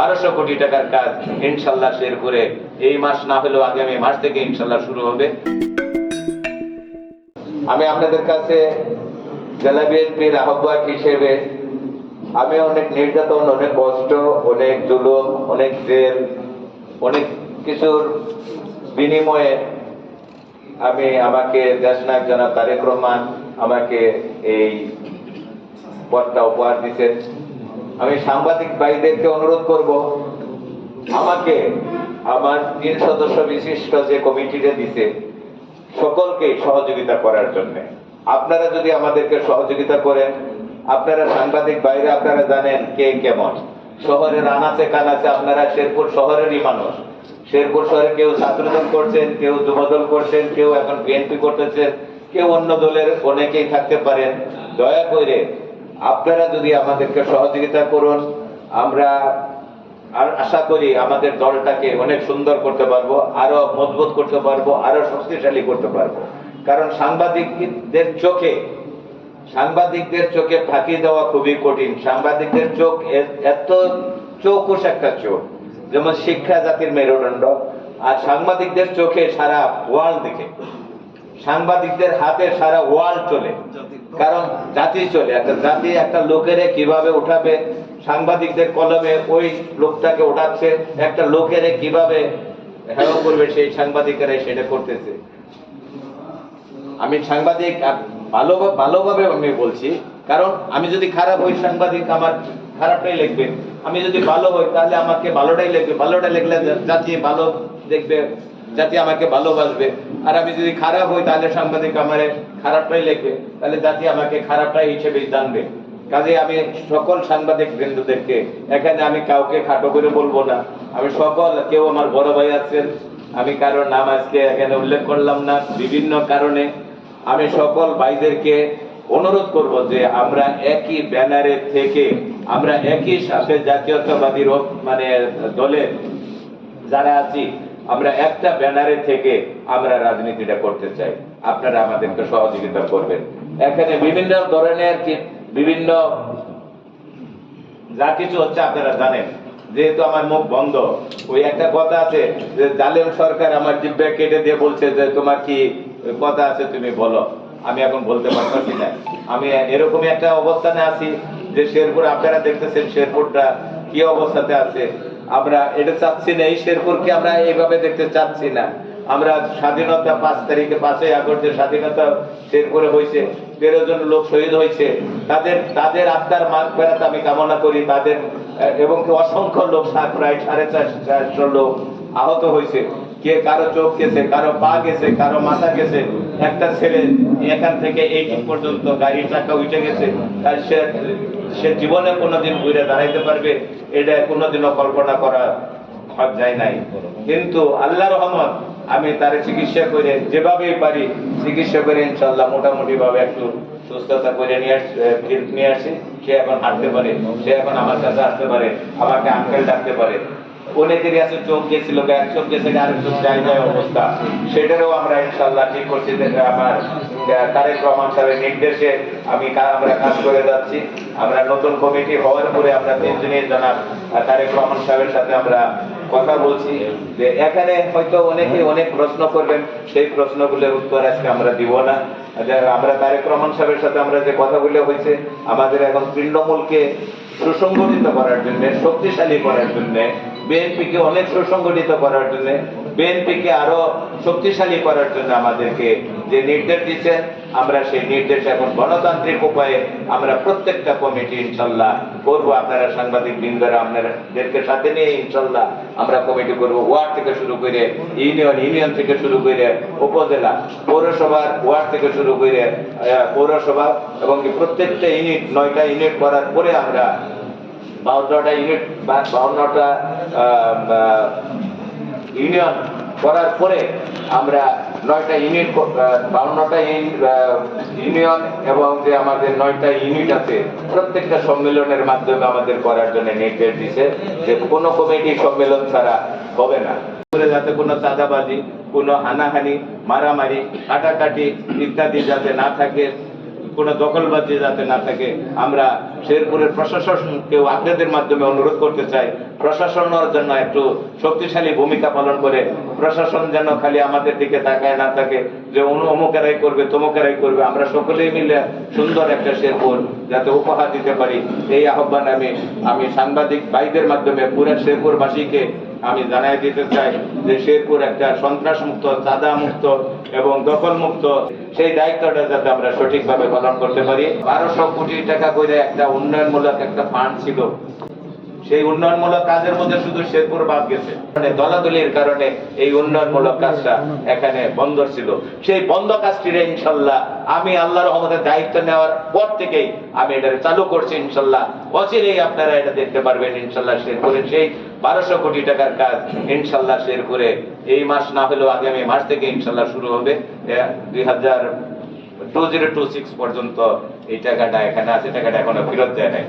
বারোশো কোটি টাকার কাজ ইনশাল্লাহ শেরপুরে এই মাস না হলেও আগামী মাস থেকে ইনশাল্লাহ শুরু হবে। আমি আপনাদের কাছে জেলা বিএনপির আহ্বায়ক হিসেবে আমি অনেক নির্যাতন, অনেক কষ্ট, অনেক জুলুম, অনেক জেল, অনেক কিছুর বিনিময়ে আমি আমাকে দেশনায়ক জনাব তারেক রহমান আমাকে এই পদটা উপহার দিচ্ছেন আমি সাংবাদিক ভাইদেরকে অনুরোধ করব, আমাকে আমার তিন সদস্য বিশিষ্ট যে কমিটিটা দিছে, সকলকে সহযোগিতা করার জন্য। আপনারা যদি আমাদেরকে সহযোগিতা করেন, আপনারা সাংবাদিক বাইরে আপনারা জানেন কে কেমন। শহরের আনাচে কানাচে আপনারা শেরপুর শহরেরই মানুষ। শেরপুর শহরে কেউ ছাত্রদল করছেন, কেউ যুবদল করছেন, কেউ এখন বিএনপি করতেছেন কেউ অন্য দলের অনেকেই থাকতে পারেন। দয়া করে আপনারা যদি আমাদেরকে সহযোগিতা করুন, আমরা আর আশা করি আমাদের দলটাকে অনেক সুন্দর করতে পারব, আরও মজবুত করতে পারব, আরও শক্তিশালী করতে পারব। কারণ সাংবাদিকদের চোখে সাংবাদিকদের চোখে ফাঁকি দেওয়া খুবই কঠিন। সাংবাদিকদের চোখ এত চৌকুশ একটা চোখ, যেমন শিক্ষা জাতির মেরুদণ্ড, আর সাংবাদিকদের চোখে সারা ওয়ার্ল্ড দিকে সাংবাদিকদের হাতে সারা ওয়ার্ল্ড চলে। কারণ জাতি চলে। একটা জাতি একটা লোকেরে কীভাবে উঠাবে? সাংবাদিকদের কলমে ওই লোকটাকে উঠাচ্ছে একটা লোকেরে কীভাবে হেয় করবে সেই সাংবাদিকেরা সেটা করতেছে। আমি সাংবাদিক ভালো ভালোভাবে আমি বলছি, কারণ আমি যদি খারাপ হই, সাংবাদিক আমার খারাপটাই লিখবে। আমি যদি ভালো হই, তাহলে আমাকে ভালোটাই লিখবে। ভালোটা লিখলে জাতি ভালো দেখবে। জাতি আমাকে ভালোবাসবে। আর আমি যদি খারাপ হই, তাহলে সাংবাদিক আমার খারাপটাই লিখবে তাহলে জাতি আমাকে খারাপটাই হিসেবে জানবে। কাজে আমি সকল সাংবাদিক বৃন্দদেরকে, এখানে আমি কাউকে খাটো করে বলব না। আমি সকল, কেউ আমার বড় ভাই আছেন, আমি কারোর নাম আজকে এখানে উল্লেখ করলাম না, বিভিন্ন কারণে। আমি সকল ভাইদেরকে অনুরোধ করব যে আমরা একই ব্যানারে থেকে, আমরা একই সাথে জাতীয়তাবাদী মানে দলে যারা আছি আমরা একটা ব্যানারে থেকে আমরা রাজনীতিটা করতে চাই। আপনারা আমাদেরকে সহযোগিতা করবেন। এখানে বিভিন্ন ধরনের বিভিন্ন যা কিছু হচ্ছে আপনারা জানেন। যেহেতু আমার মুখ বন্ধ, ওই একটা কথা আছে যে জালেম সরকার আমার জিব্বা কেটে দিয়ে বলছে যে তোমার কি কথা আছে তুমি বলো। আমি এখন বলতে পারছি না। আমি এরকমই একটা অবস্থানে আছি যে শেরপুর, আপনারা দেখতেছেন শেরপুরটা কি অবস্থাতে আছে। আমরা এটা চাচ্ছি না, এই শেরপুরকে আমরা এইভাবে দেখতে চাচ্ছি না। আমরা স্বাধীনতা পাঁচ তারিখে, পাঁচই আগস্ট যে স্বাধীনতা শেরপুরে হয়েছে, তেরো জন লোক শহীদ হয়েছে, তাদের তাদের আত্মার মাগ ফেরাত আমি কামনা করি, তাদের এবং অসংখ্য লোক প্রায় সাড়ে চার- চারশো লোক আহত হয়েছে। কে কারও চোখ গেছে, কারও পা গেছে, কারও মাথা গেছে, একটা ছেলে এখান থেকে এই দিন পর্যন্ত গাড়ির চাকা উঠে গেছে, তার সে জীবনে কোনোদিন ঘুরে দাঁড়াইতে পারবে? এটা কোনোদিনও কল্পনা করা যায় নাই। কিন্তু আল্লাহ রহমত, আমি তার চিকিৎসা করে যেভাবেই পারি চিকিৎসা করে ইনশাল্লাহ মোটামুটি ভাবে একটু সুস্থতা করে নিয়ে নিয়ে আসি। সে এখন হাঁটতে পারে, সে এখন আমার কাছে আসতে পারে, আমাকে আঙ্কেল ডাকতে পারে। অনেকেরই আছে চোখ গেছিল এক চোখ গেছে আরেক চোখ যায় অবস্থা। সেটারও আমরা ইনশাল্লাহ ঠিক করছি আমার তারেক রহমান সাহেবের নির্দেশে আমি আমরা কাজ করে যাচ্ছি। আমরা নতুন কমিটি হওয়ার পরে আমরা তিনজনই জানাব তারেক রহমান সাহেবের সাথে আমরা কথা বলছি। যে এখানে হয়তো অনেকে অনেক প্রশ্ন করবেন, সেই প্রশ্নগুলোর উত্তর আজকে আমরা দিব না। আমরা তারেক রহমান সাহেবের সাথে আমরা যে কথাগুলো হয়েছে, আমাদের এখন তৃণমূলকে সুসংগঠিত করার জন্য, শক্তিশালী করার জন্য বিএনপিকে অনেক সুসংগঠিত করার জন্য বিএনপিকে আরও শক্তিশালী করার জন্য আমাদেরকে যে নির্দেশ দিচ্ছেন আমরা সেই নির্দেশ এখন গণতান্ত্রিক উপায়ে আমরা প্রত্যেকটা কমিটি ইনশাল্লাহ করব। আপনারা সাংবাদিক বৃন্দরা, আপনাদেরকে সাথে নিয়ে ইনশাল্লাহ আমরা কমিটি করব। ওয়ার্ড থেকে শুরু করে ইউনিয়ন ইউনিয়ন থেকে শুরু করে উপজেলা, পৌরসভার ওয়ার্ড থেকে শুরু করে পৌরসভা এবং প্রত্যেকটা ইউনিট, নয়টা ইউনিট করার পরে আমরা বাউন্নটা ইউনিট বাউন্নটা ইউনিয়ন করার পরে আমরা নয়টা ইউনিট বাউন্নটা ইউনিয়ন এবং যে আমাদের নয়টা ইউনিট আছে, প্রত্যেকটা সম্মেলনের মাধ্যমে আমাদের করার জন্য নির্দেশ দিছে যে কোনো কমিটি সম্মেলন ছাড়া হবে না। যাতে কোনো চাঁদাবাজি, কোনো হানাহানি, মারামারি, কাটাকাটি ইত্যাদি যাতে না থাকে কোনো দখলবাজি যাতে না থাকে, আমরা শেরপুরের প্রশাসনকেও আপনাদের মাধ্যমে অনুরোধ করতে চাই, প্রশাসনের জন্য একটু শক্তিশালী ভূমিকা পালন করে, প্রশাসন যেন খালি আমাদের দিকে তাকায় না থাকে, যে অনু অমুকেরাই করবে, তমুকেরাই করবে, আমরা সকলেই মিলে সুন্দর একটা শেরপুর যাতে উপহার দিতে পারি। এই আহ্বান আমি আমি সাংবাদিক ভাইদের মাধ্যমে পুরো শেরপুরবাসীকে আমি জানাই দিতে চাই যে শেরপুর একটা সন্ত্রাস মুক্ত চাঁদা মুক্ত এবং দখল মুক্ত সেই দায়িত্বটা যাতে আমরা সঠিকভাবে পালন করতে পারি। বারোশো কোটি টাকা করে একটা উন্নয়নমূলক একটা ফান্ড ছিল। সেই উন্নয়নমূলক কাজের মধ্যে শুধু শেরপুর বাদ গেছে। মানে দলাদলির কারণে এই উন্নয়নমূলক কাজটা এখানে বন্ধ ছিল। সেই বন্ধ কাজটিরে ইনশাল্লাহ আমি আল্লাহ রহমতের দায়িত্ব নেওয়ার পর থেকেই আমি এটা চালু করছি ইনশাল্লাহ। অচিরেই আপনারা এটা দেখতে পারবেন ইনশাল্লাহ শেরপুরে সেই বারোশো কোটি টাকার কাজ ইনশাল্লাহ শেরপুরে এই মাস না হলেও আগামী মাস থেকে ইনশাল্লাহ শুরু হবে। দুই হাজার টু জিরো টু সিক্স পর্যন্ত এই টাকাটা এখানে আছে, টাকাটা এখনও ফেরত দেয় নাই।